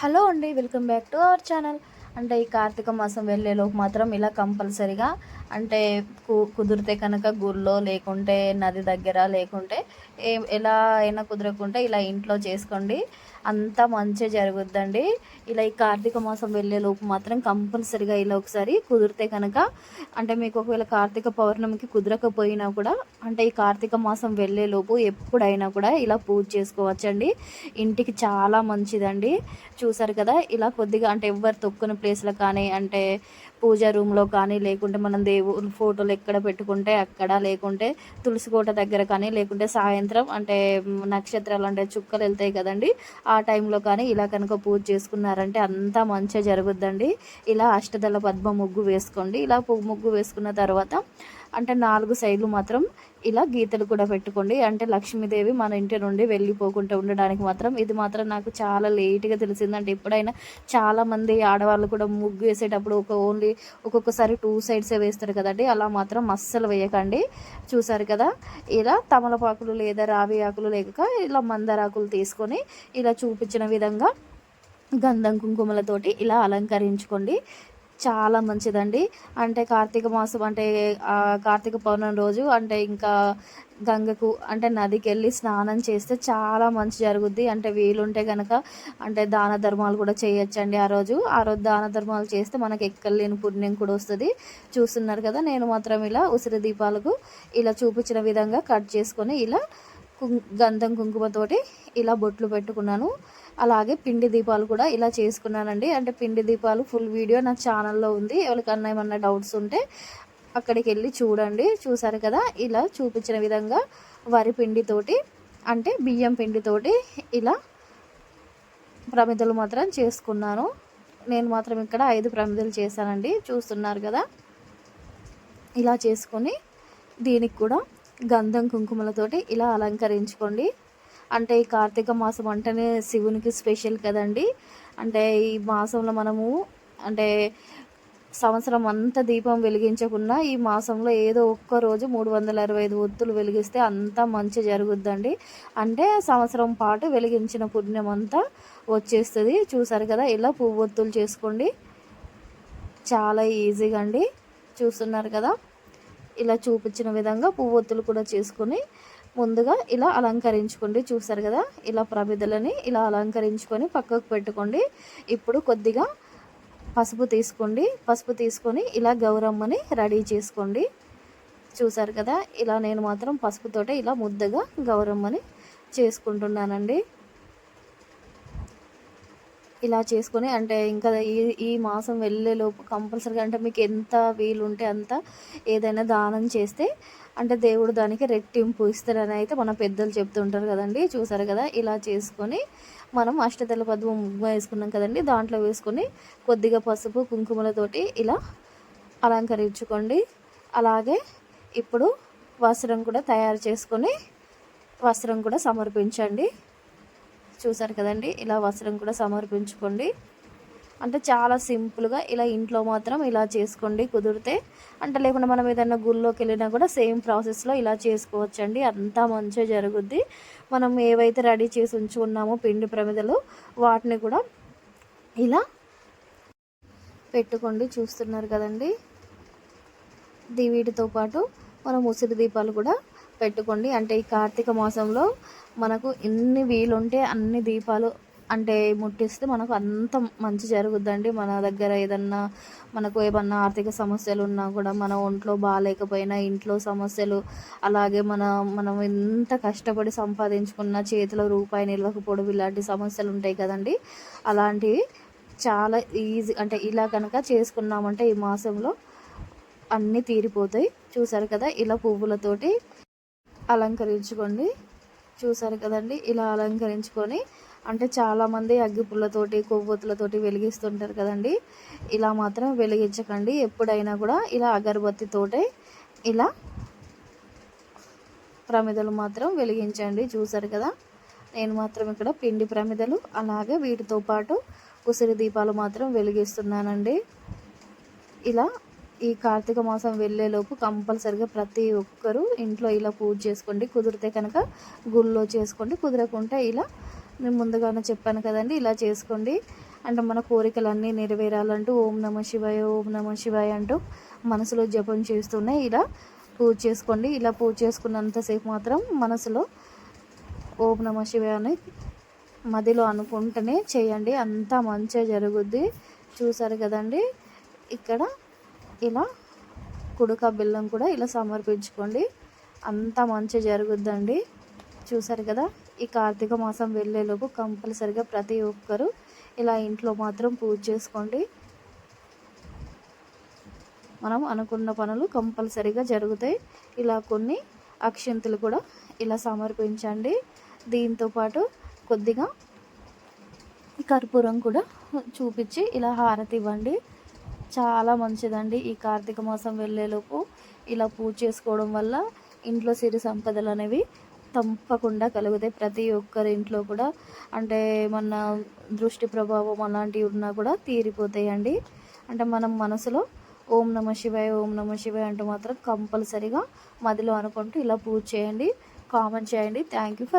Hello అండి welcome back to our channel. అంటే ఈ కార్తీక మాసం వెళ్ళేలోపు మాత్రం ఇలా కంపల్సరిగా అంటే కు కుదిరితే కనుక గుళ్ళో లేకుంటే నది దగ్గర లేకుంటే ఏ ఎలా అయినా కుదరకుంటే ఇలా ఇంట్లో చేసుకోండి. అంతా మంచిగా జరుగుద్దండి. ఇలా ఈ కార్తీక మాసం వెళ్ళేలోపు మాత్రం కంపల్సరిగా ఇలా ఒకసారి కుదిరితే కనుక అంటే మీకు ఒకవేళ కార్తీక పౌర్ణమికి కుదరకపోయినా కూడా అంటే ఈ కార్తీక మాసం వెళ్ళేలోపు ఎప్పుడైనా కూడా ఇలా పూజ చేసుకోవచ్చండి. ఇంటికి చాలా మంచిదండి. చూసారు కదా ఇలా కొద్దిగా అంటే ఎవరు తొక్కుని ప్లేస్లో కానీ అంటే పూజ రూమ్లో కానీ లేకుంటే మనం దేవుని ఫోటోలు ఎక్కడ పెట్టుకుంటే అక్కడ లేకుంటే తులసి కోట దగ్గర కానీ లేకుంటే సాయంత్రం అంటే నక్షత్రాలు అంటే చుక్కలు వెళ్తాయి కదండి. ఆ టైంలో కానీ ఇలా కనుక పూజ చేసుకున్నారంటే అంతా మంచిగా జరుగుద్దండి. ఇలా అష్టదళ పద్మ ముగ్గు వేసుకోండి. ఇలా పువ్వు ముగ్గు వేసుకున్న తర్వాత అంటే నాలుగు సైడ్లు మాత్రం ఇలా గీతలు కూడా పెట్టుకోండి. అంటే లక్ష్మీదేవి మన ఇంటి నుండి వెళ్ళిపోకుండా ఉండడానికి మాత్రం ఇది మాత్రం నాకు చాలా లేట్గా తెలిసిందంటే ఎప్పుడైనా చాలామంది ఆడవాళ్ళు కూడా ముగ్గు వేసేటప్పుడు ఒక ఓన్లీ ఒక్కొక్కసారి టూ సైడ్సే వేస్తారు కదండి. అలా మాత్రం అస్సలు వేయకండి. చూసారు కదా? ఇలా తమలపాకులు లేదా రావి ఆకులు లేక ఇలా మందారాకులు తీసుకొని ఇలా చూపించిన విధంగా గంధం కుంకుమలతోటి ఇలా అలంకరించుకోండి. చాలా మంచిదండి. అంటే కార్తీక మాసం అంటే కార్తీక పౌర్ణమి రోజు అంటే ఇంకా గంగకు అంటే నదికి వెళ్ళి స్నానం చేస్తే చాలా మంచి జరుగుద్ది. అంటే వీలుంటే కనుక అంటే దాన ధర్మాలు కూడా చేయొచ్చండి ఆ రోజు. ఆ రోజు దాన ధర్మాలు చేస్తే మనకి ఎక్కలేని పుణ్యం కూడా వస్తుంది. చూస్తున్నారు కదా నేను మాత్రం ఇలా ఉసిరి దీపాలకు ఇలా చూపించిన విధంగా కట్ చేసుకొని ఇలా గంధం కుంకుమతోటి ఇలా బొట్లు పెట్టుకున్నాను. అలాగే పిండి దీపాలు కూడా ఇలా చేసుకున్నానండి. అంటే పిండి దీపాలు ఫుల్ వీడియో నా ఛానల్లో ఉంది. ఎవరికన్నా ఏమన్నా డౌట్స్ ఉంటే అక్కడికి వెళ్ళి చూడండి. చూసారు కదా ఇలా చూపించిన విధంగా వరి పిండితోటి అంటే బియ్యం పిండితోటి ఇలా ప్రమిదలు మాత్రం చేసుకున్నాను. నేను మాత్రం ఇక్కడ ఐదు ప్రమిదలు చేశానండి. చూస్తున్నారు కదా ఇలా చేసుకొని దీనికి కూడా గంధం కుంకుమలతోటి ఇలా అలంకరించుకోండి. అంటే ఈ కార్తీక మాసం అంటేనే శివునికి స్పెషల్ కదండి. అంటే ఈ మాసంలో మనము అంటే సంవత్సరం అంతా దీపం వెలిగించకుండా ఈ మాసంలో ఏదో ఒక్క రోజు మూడు వందల అరవై ఐదు ఒత్తులు వెలిగిస్తే అంతా మంచి జరుగుద్దండి. అంటే సంవత్సరం పాటు వెలిగించిన పుణ్యం అంతా వచ్చేస్తుంది. చూసారు కదా ఇలా పువ్వు ఒత్తులు చేసుకోండి. చాలా ఈజీగా అండి. చూస్తున్నారు కదా ఇలా చూపించిన విధంగా పువ్వొత్తులు కూడా చేసుకొని ముందుగా ఇలా అలంకరించుకోండి. చూసారు కదా? ఇలా ప్రమిదలని ఇలా అలంకరించుకొని పక్కకు పెట్టుకోండి. ఇప్పుడు కొద్దిగా పసుపు తీసుకోండి. పసుపు తీసుకొని ఇలా గౌరమ్మని రెడీ చేసుకోండి. చూసారు కదా? ఇలా నేను మాత్రం పసుపుతోటే ఇలా ముద్దగా గౌరమ్మని చేసుకుంటున్నానండి. ఇలా చేసుకొని అంటే ఇంకా ఈ ఈ మాసం వెళ్ళేలోపు కంపల్సరీగా అంటే మీకు ఎంత వీలుంటే అంత ఏదైనా దానం చేస్తే అంటే దేవుడు దానికి రెట్టింపు ఇస్తారని అయితే మన పెద్దలు చెప్తుంటారు కదండి. చూసారు కదా ఇలా చేసుకొని మనం అష్టతల పద్మ ముగ్గు వేసుకున్నాం కదండి. దాంట్లో వేసుకొని కొద్దిగా పసుపు కుంకుమలతోటి ఇలా అలంకరించుకోండి. అలాగే ఇప్పుడు వస్త్రం కూడా తయారు చేసుకొని వస్త్రం కూడా సమర్పించండి. చూసారు కదండి? ఇలా వస్త్రం కూడా సమర్పించుకోండి. అంటే చాలా సింపుల్గా ఇలా ఇంట్లో మాత్రం ఇలా చేసుకోండి కుదిరితే. అంటే లేకుండా మనం ఏదైనా గుళ్ళోకి వెళ్ళినా కూడా సేమ్ ప్రాసెస్లో ఇలా చేసుకోవచ్చండి. అంతా మంచిగా జరుగుద్ది. మనం ఏవైతే రెడీ చేసి ఉంచుకున్నామో పిండి ప్రమిదలు వాటిని కూడా ఇలా పెట్టుకోండి. చూస్తున్నారు కదండి? వీటితో పాటు మనం ఉసిరి దీపాలు కూడా పెట్టుకోండి. అంటే ఈ కార్తీక మాసంలో మనకు ఎన్ని వీలుంటే అన్ని దీపాలు అంటే ముట్టిస్తే మనకు అంత మంచి జరుగుద్దండి. మన దగ్గర ఏదన్నా మనకు ఏమన్నా ఆర్థిక సమస్యలు ఉన్నా కూడా మన ఒంట్లో బాగాలేకపోయినా ఇంట్లో సమస్యలు అలాగే మన మనం ఎంత కష్టపడి సంపాదించుకున్న చేతిలో రూపాయి నిల్వకపోవడం ఇలాంటి సమస్యలు ఉంటాయి కదండి. అలాంటివి చాలా ఈజీ అంటే ఇలా కనుక చేసుకున్నామంటే ఈ మాసంలో అన్నీ తీరిపోతాయి. చూసారు కదా ఇలా పువ్వులతోటి అలంకరించుకోండి. చూసారు కదండి? ఇలా అలంకరించుకొని అంటే చాలామంది అగ్గిపుల్లతోటి కొవ్వొత్తులతోటి వెలిగిస్తుంటారు కదండి? ఇలా మాత్రం వెలిగించకండి. ఎప్పుడైనా కూడా ఇలా అగరబత్తితోటే ఇలా ప్రమిదలు మాత్రం వెలిగించండి. చూసారు కదా? నేను మాత్రం ఇక్కడ పిండి ప్రమిదలు అలాగే వీటితో పాటు ఉసిరి దీపాలు మాత్రం వెలిగిస్తున్నానండి. ఇలా ఈ కార్తీక మాసం వెళ్ళేలోపు కంపల్సరిగా ప్రతి ఒక్కరూ ఇంట్లో ఇలా పూజ చేసుకోండి. కుదిరితే కనుక గుళ్ళో చేసుకోండి. కుదరకుంటే ఇలా నేను ముందుగానే చెప్పాను కదండి ఇలా చేసుకోండి. అంటే మన కోరికలన్నీ నెరవేరాలంటూ ఓం నమ శివాయ ఓం నమ శివాయ అంటూ మనసులో జపం చేస్తూనే ఇలా పూజ చేసుకోండి. ఇలా పూజ చేసుకున్నంతసేపు మాత్రం మనసులో ఓం నమ శివాయ అని మదిలో అనుకుంటేనే చేయండి. అంతా మంచిగా జరుగుద్ది. చూసారు కదండి ఇక్కడ ఇలా కుడుక బెల్లం కూడా ఇలా సమర్పించుకోండి. అంతా మంచిగా జరుగుద్దండి. చూసారు కదా? ఈ కార్తీక మాసం వెళ్ళేలోపు కంపల్సరిగా ప్రతి ఒక్కరూ ఇలా ఇంట్లో మాత్రం పూజ చేసుకోండి. మనం అనుకున్న పనులు కంపల్సరీగా జరుగుతాయి. ఇలా కొన్ని అక్షంతులు కూడా ఇలా సమర్పించండి. దీంతోపాటు కొద్దిగా కర్పూరం కూడా చూపించి ఇలా హారతి ఇవ్వండి. చాలా మంచిదండి ఈ కార్తీక మాసం వెళ్ళేలోపు ఇలా పూజ చేసుకోవడం వల్ల ఇంట్లో సిరి సంపదలు అనేవి తప్పకుండా కలుగుతాయి. ప్రతి ఒక్కరి ఇంట్లో కూడా అంటే మన దృష్టి ప్రభావం అలాంటివి ఉన్నా కూడా తీరిపోతాయండి. అంటే మనం మనసులో ఓం నమ శివాయ ఓం నమ శివాయ అంటూ మాత్రం కంపల్సరీగా మదిలో అనుకుంటూ ఇలా పూజ చేయండి కామెంట్ చేయండి. Thank you for